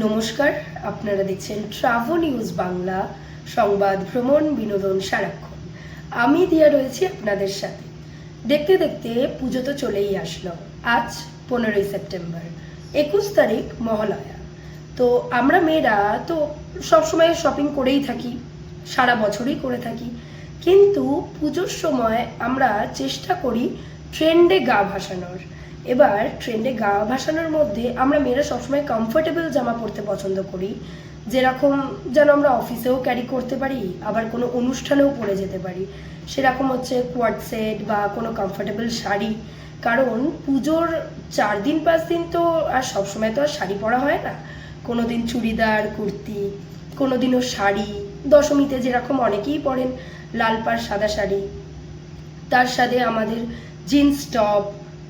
নমস্কার, আপনারা দেখছেন ট্রাভো নিউজ বাংলা, সংবাদ, ভ্রমণ, বিনোদন, সারাক্ষণ। আমি দিয়া রয়েছি আপনাদের সাথে। দেখতে দেখতে পুজো তো চলেই আসলো, আজ পনেরোই সেপ্টেম্বর, একুশ তারিখ মহালয়া। তো আমরা মেয়েরা তো সবসময় শপিং করেই থাকি, সারা বছরই করে থাকি। কিন্তু পুজোর সময় আমরা চেষ্টা করি ট্রেন্ডে গা ভাসানোর। এবার ট্রেন্ডে গা ভাসানোর মধ্যে আমরা মেয়েরা সবসময় কমফোর্টেবল জামা পরতে পছন্দ করি। যেরকম যেন আমরা অফিসেও ক্যারি করতে পারি, আবার কোনো অনুষ্ঠানেও পরে যেতে পারি। সেরকম হচ্ছে কোয়াড সেট বা কোনো কমফোর্টেবল শাড়ি। কারণ পুজোর চার দিন, পাঁচ দিন তো আর সবসময় তো আর শাড়ি পরা হয় না। কোনো দিন চুড়িদার, কুর্তি কোনো দিনও শাড়ি। দশমীতে যেরকম অনেকেই পরেন, লাল পাড়, সাদা শাড়ি। তার সাথে আমাদের জিন্স টপ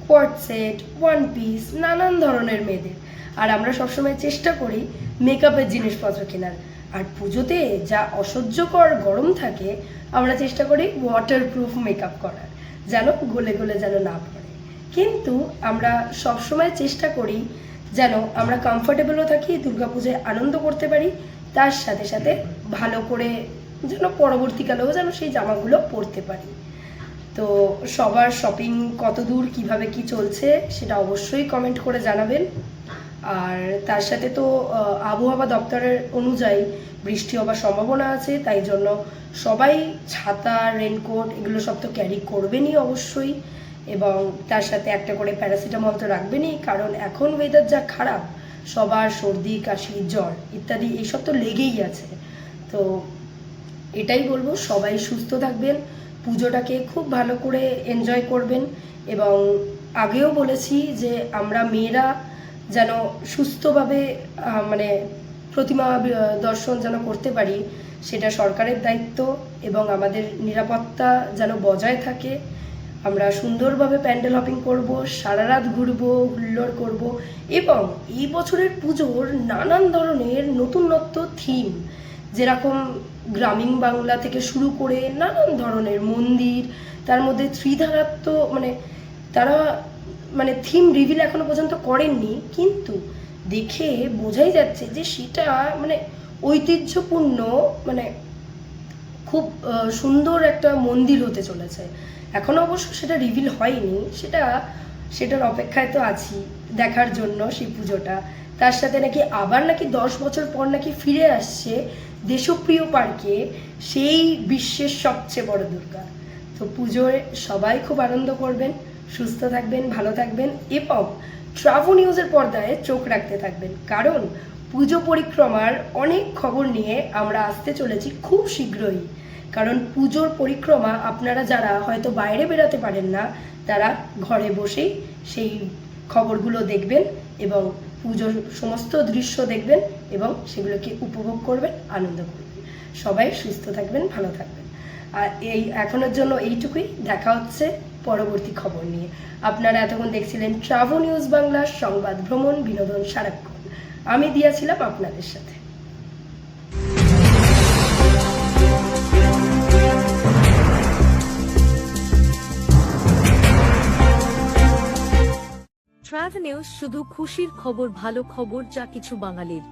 কোয়ার্ট সেট ওয়ান পিস নানান ধরনের মেয়েদের। আর আমরা সবসময় চেষ্টা করি মেকআপের জিনিসপত্র কেনার। আর পুজোতে যা অসহ্যকর গরম থাকে, আমরা চেষ্টা করি ওয়াটারপ্রুফ মেকআপ করার, যেন গলে গলে যেন না পড়ে। কিন্তু আমরা সবসময় চেষ্টা করি যেন আমরা কমফোর্টেবলও থাকি, দুর্গাপূজায় আনন্দ করতে পারি, তার সাথে সাথে ভালো করে যেন পরবর্তীকালেও যেন সেই জামাগুলো পরতে পারি। তো সবার শপিং কত দূর, কীভাবে কি চলছে সেটা অবশ্যই কমেন্ট করে জানাবেন। আর তার সাথে তো আবহাওয়া দপ্তরের অনুযায়ী বৃষ্টি হবার সম্ভাবনা আছে, তাই জন্য সবাই ছাতা রেনকোট এগুলো সব তো ক্যারি করবেনই অবশ্যই। এবং তার সাথে একটা করে প্যারাসিটামল তো রাখবেনই, কারণ এখন ওয়েদার যা খারাপ, সবার সর্দি, কাশি, জ্বর ইত্যাদি এইসব তো লেগেই আছে। তো এটাই বলব, সবাই সুস্থ থাকবেন পুজোটাকে খুব ভালো করে এনজয় করবেন এবং আগেও বলেছি যে আমরা মেয়েরা যেন সুস্থভাবে মানে প্রতিমা দর্শন যেন করতে পারি, সেটা সরকারের দায়িত্ব এবং আমাদের নিরাপত্তা যেন বজায় থাকে। আমরা সুন্দরভাবে প্যান্ডেল হপিং করব, সারা রাত ঘুরবো, হুল্লোড় করব এবং এই বছরের পুজোর নানান ধরনের নতুনত্ব থিম যেরকম গ্রামীণ বাংলা থেকে শুরু করে নানান ধরনের মন্দির, তার মধ্যে ত্রিধারাত্ম মানে তারা মানে থিম রিভিল এখনও পর্যন্ত করেননি, কিন্তু দেখে বোঝাই যাচ্ছে যে সেটা মানে ঐতিহ্যপূর্ণ মানে খুব সুন্দর একটা মন্দির হতে চলেছে। এখনও অবশ্য সেটা রিভিল হয়নি, সেটা সেটার অপেক্ষায় তো আছি দেখার জন্য সেই পুজোটা। তার সাথে নাকি আবার নাকি দশ বছর পর নাকি ফিরে আসছে দেশপ্রিয় পার্কে সেই বিশ্বের সবচেয়ে বড় দুর্গা। তো পুজোয় সবাই খুব আনন্দ করবেন, সুস্থ থাকবেন, ভালো থাকবেন এবং ট্রাভো নিউজের পর্দায় চোখ রাখতে থাকবেন। কারণ পুজো পরিক্রমার অনেক খবর নিয়ে আমরা আসতে চলেছি খুব শীঘ্রই। কারণ পুজোর পরিক্রমা আপনারা যারা হয়তো বাইরে বেরোতে পারেন না, তারা ঘরে বসেই সেই খবরগুলো দেখবেন এবং পুজোর সমস্ত দৃশ্য দেখবেন এবং সেগুলোকে উপভোগ করবেন, আনন্দ করবেন। সবাই সুস্থ থাকবেন, ভালো থাকবেন। আর এই এখনের জন্য এইটুকুই, দেখা হচ্ছে পরবর্তী খবর নিয়ে। আপনারা এতক্ষণ দেখছিলেন ট্রাভো নিউজ বাংলার সংবাদ ভ্রমণ বিনোদন সারাক্ষণ। আমি দিয়াছিলাম আপনাদের সাথে। ট্রাভ নিউজ শুধু খুশির খবর ভালো খবর যা কিছু বাঙালির।